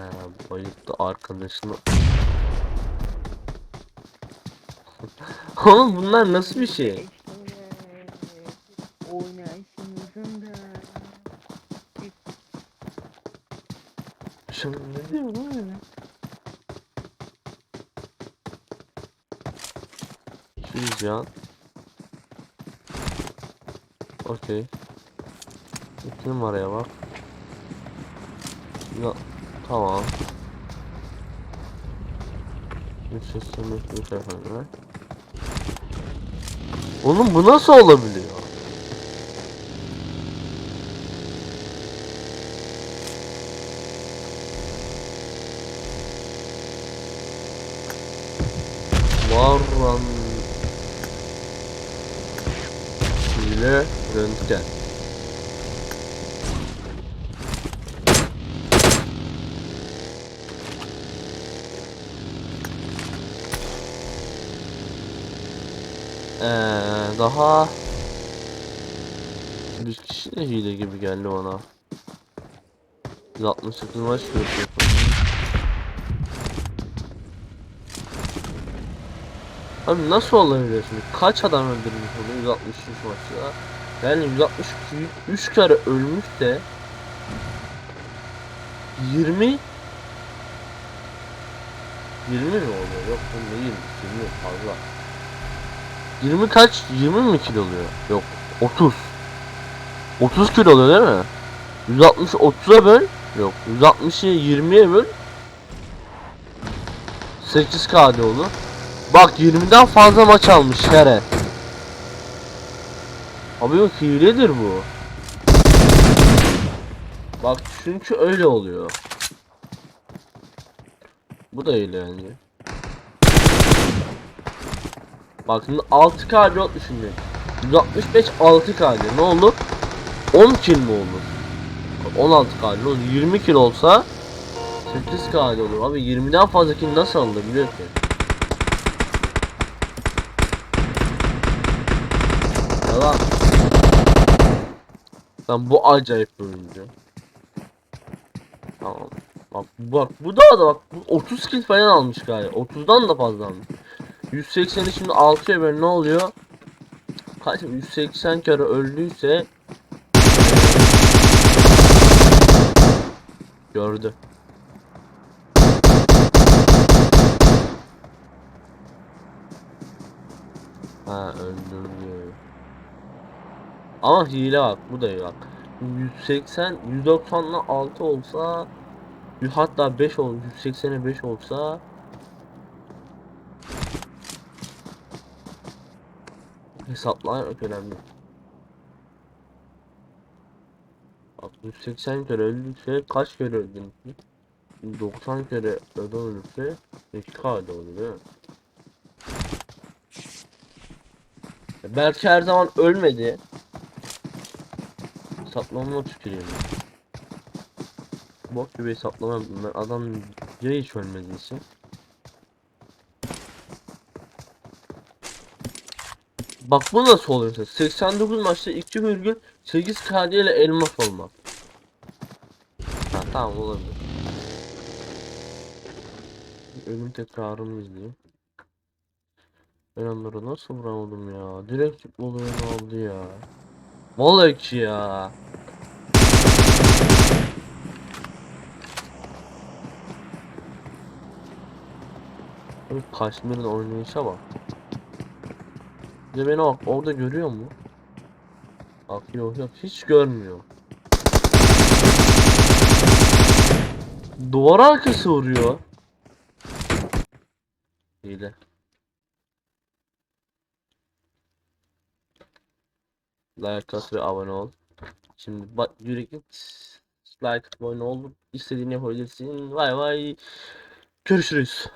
Ee, bayıldı arkadaşını. Oğlum bunlar nasıl bir şey? Şimdi ne diyor lan ya? İki can. Okey. İki numaraya bak. Ya, tamam. Üç efendim. Oğlum bu nasıl olabiliyor? Varran ile röntgen. Ee, daha bir kişi de hile gibi geldi bana. 168 maç görüyor. Abi nasıl olabilir şimdi? Kaç adam öldürmüş onu 163 maçta? Yani 163 3 kere ölmüş de 20 20 mi oluyor? Yok bu değil 20 fazla. 20 kaç? 20 mi kilo oluyor? Yok 30 30 kilo oluyor değil mi? 160 30'a böl Yok 160'ı 20'ye böl 8 KD olur Bak 20'den fazla maç almış Kere. Abi yok hiledir bu. Bak çünkü öyle oluyor. Bu da hile yani. Bak şimdi 6K yok şimdi. 165 6K ne olur? 10 kill mi olur? 16 k olur. 20 kill olsa 8 k olur. Abi 20'den fazla kill nasıl alınır biliyor ki? Yalan. Lan bu acayip bir oyuncu. Tamam. Bak bak bu da da bak bu 30 kill falan almış galiba. 30'dan da fazla almış. 180'i şimdi 6'ya böyle ne oluyor? Kaç 180 kere öldüyse gördü. Ha öldürdü. Ama hile bak bu da bak. 180 190'la 6 olsa hatta 5 ol 180'e 5 olsa hesaplamak önemli. Bak 180 kere öldüyse kaç kere öldün? 90 kere öde ölürse 2 kade olur değil mi? Belki her zaman ölmedi. Saplamama tüküreyim. Bok gibi saplamam ben adam ya hiç ölmediyse. Bak bu nasıl oluyorsa 89 maçta 2,8 KD ile elmas olmak. Ha tamam olabilir. Ölüm tekrarını izleyeyim. Ben onları nasıl vuramadım ya? Direkt oluyor oldu ya. Ki ya. Kaşmir'in oynayışa bak. Bir beni bak orada görüyor mu? Bak yok yok hiç görmüyor. Duvar arkası vuruyor. Hile. Like at ve abone ol. Şimdi bak yürü git. Like abone ol. İstediğini yapabilirsin. Vay vay. Görüşürüz.